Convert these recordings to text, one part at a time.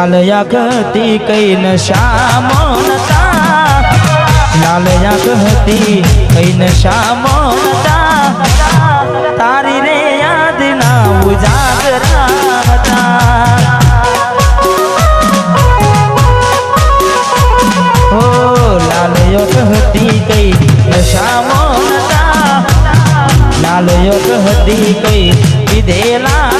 લાલ yak હતી કઈ નશામતા લાલ yak હતી કઈ નશામતા તારી રે યાદ ના ઉજાગરા હતા. હો લાલયો યાક હતી કઈ નશામતા લાલ યાક હતી કઈ વિધેલા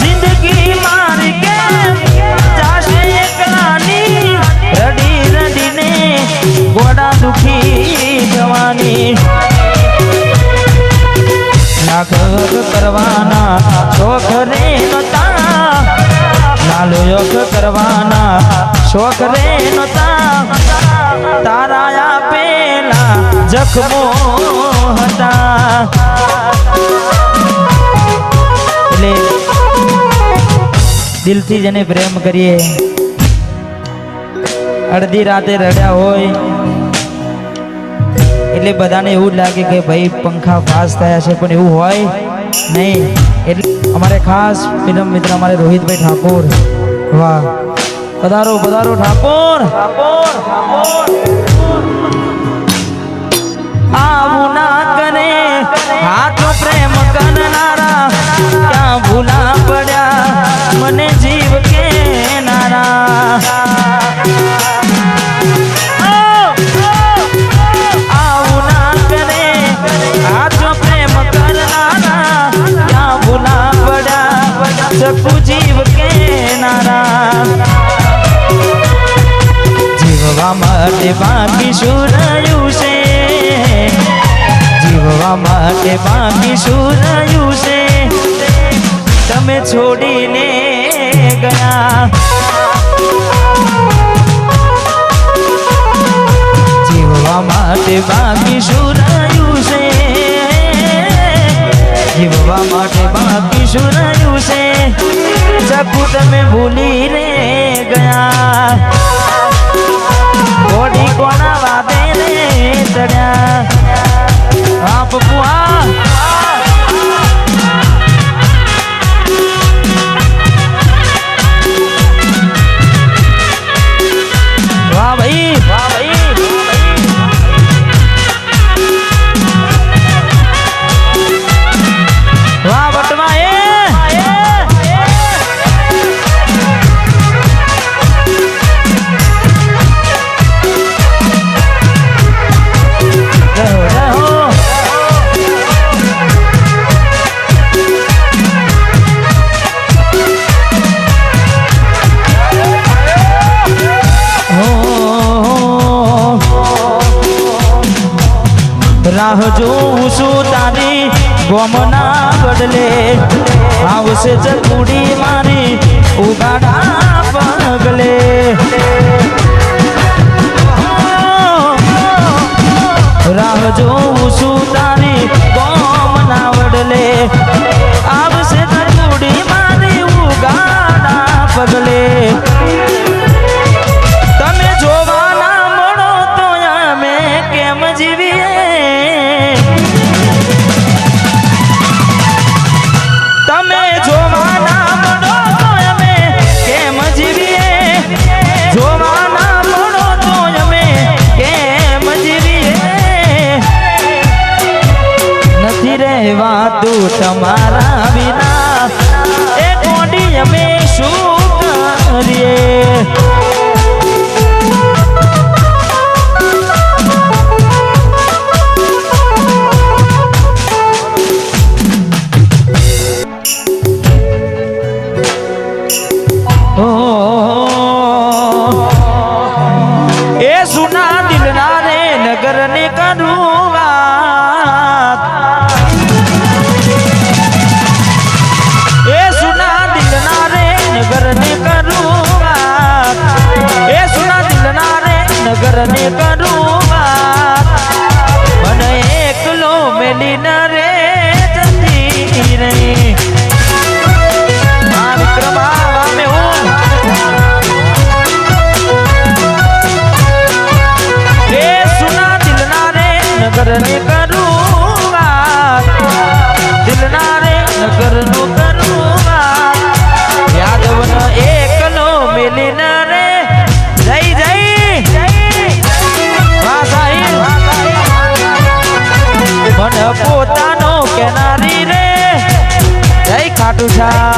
જિંદગી મારી કે જાશે એકલાની રડી રડીને ગોડા દુખી જવાની લાખ કરવાના શોખ રે નતા લાલ યોગ કરવાના શોખ રે નતા તારા આપેલા જખમો એટલે દિલથી જેને પ્રેમ કરીએ, અડધી રાતે રડ્યા હોય, એટલે બધાને એવું લાગે કે ભાઈ પંખા પાસ થયા છે, પણ એવું હોય નહીં. એટલે અમારે ખાસ ફિલ્મ મિત્ર, અમારે રોહિતભાઈ ઠાકોર. વાહ. પધારો પધારો ઠાકોર. આવું ના કરે. હાથ પ્રેમ કરનારા ક્યાં ભૂલા પડ્યા? મને જીવ કે આવું ના કરે. હાથ પ્રેમ કરનારા ક્યાં ભૂલા પડ્યા? શકુ જીવ કેનારા. જીવવા માટે બાકી શું રહ્યું છે? જીવવા માટે બાકી શું રહ્યું છે તમે છોડીને ગયા જીવવા માટે બાકી શું રહ્યું છે જીવવા માટે બાકી શું રહ્યું છે શકુ તમે ભૂલી રે ગયા ચડ્યા હા પપ્પુ રાહ જોઉં છું તારી ગોમના બદલે. આવશે ચકુડી મારી, ઉગાડા પગલે રાહ જોઉં છું તારી ગોમના બદલે. रहवा तू तुम्हारा बिना। ए सुना दिल नारे नगर ने करूँगा। ચંદ્રને કરું વાત મને એકલો મેલી ના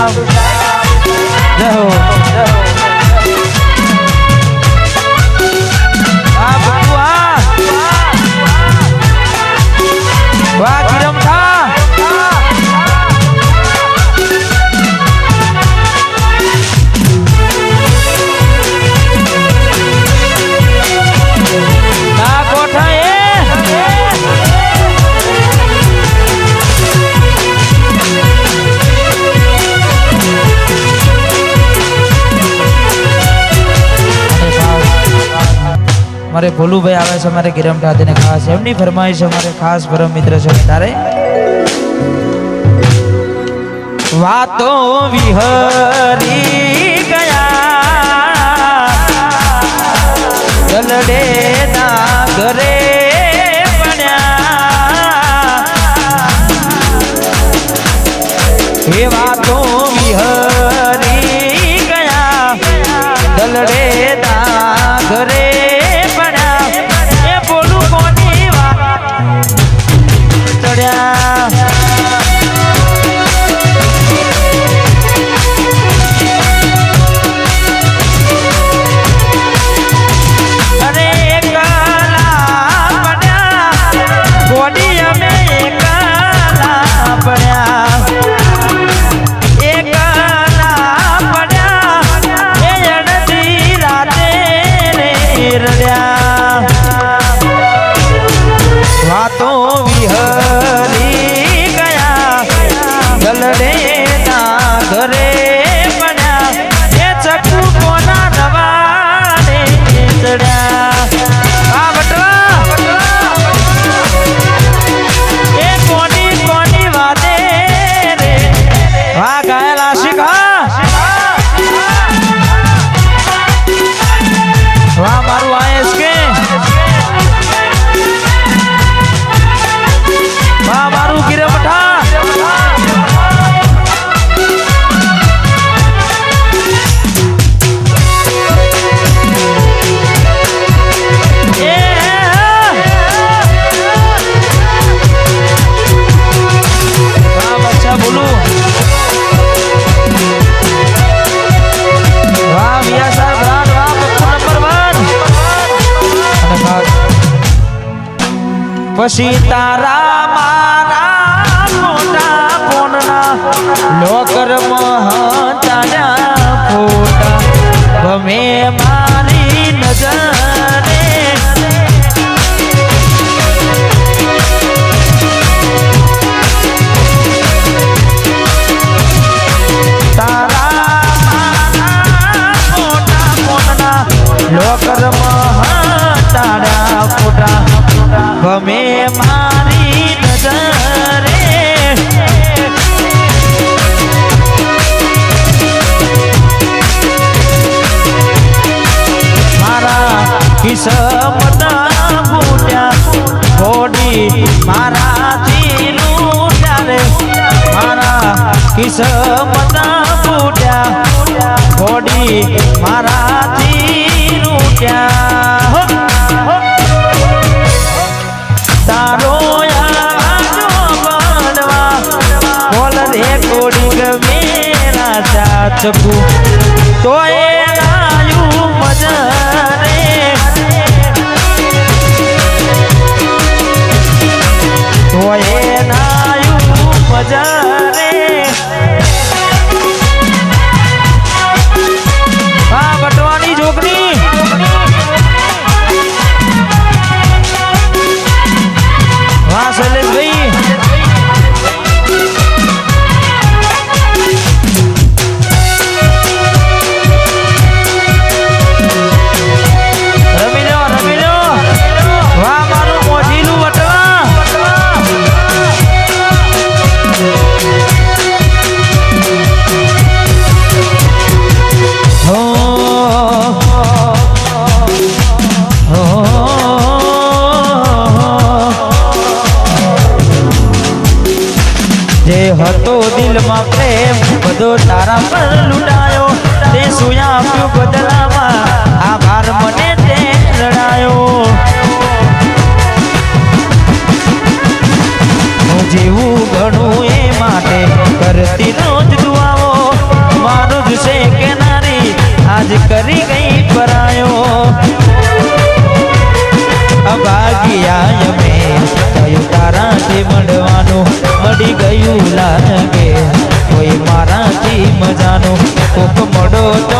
love, love, love. અમારે ભોલુભાઈ આવે છે, અમારે ગિરમ ઠાતીને ખાસ એમની ફરમાઈશ અમારે ખાસ પરમ મિત્ર છે તારે? વાતો વિહરી ગયા. ગલડે ના ઘરે પછી તારા મારા મોટા કોણના લોકર મહાચાર્યા ફોટા. ગમે મારી નજરે લોકર મહાચાર્યા ફોટા. ગમે મારી નજરે મારા કિસ્મતા ફૂટ્યા ફોડી મારાથી લૂટ્યા રે મારા કિસ્મતા ફૂટ્યા ફોડી મારા શકું તો no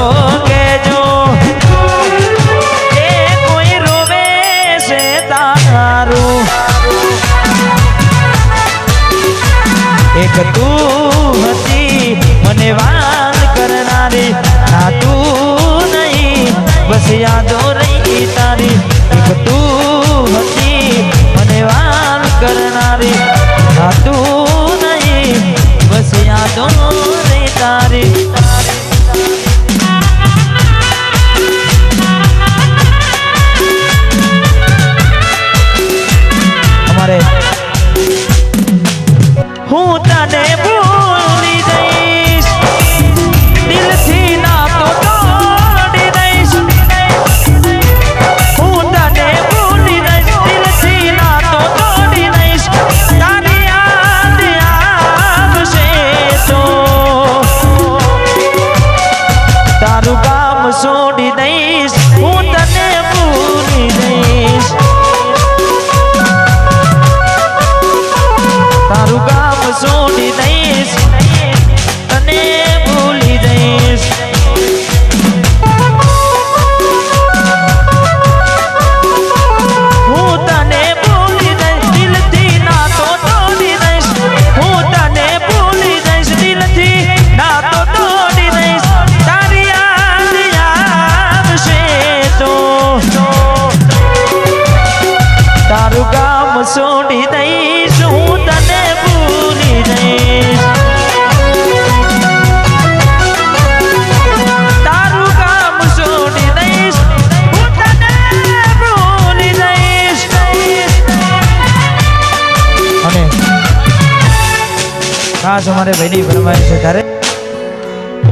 ખાસ અમારે ભાઈની ફરમાય છે તારે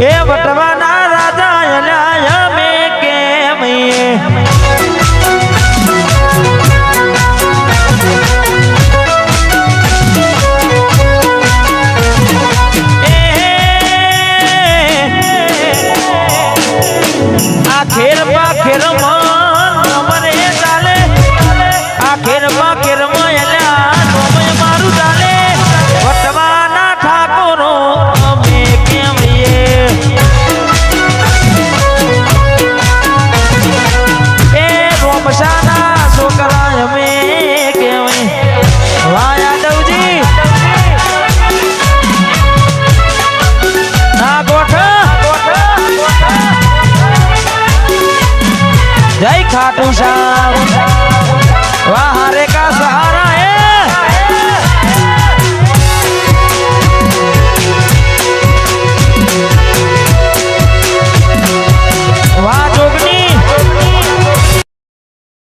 એ વટવાના રાજા અલ્યા અમે કેમ આ ખેર પા ખેરમાં Ponja.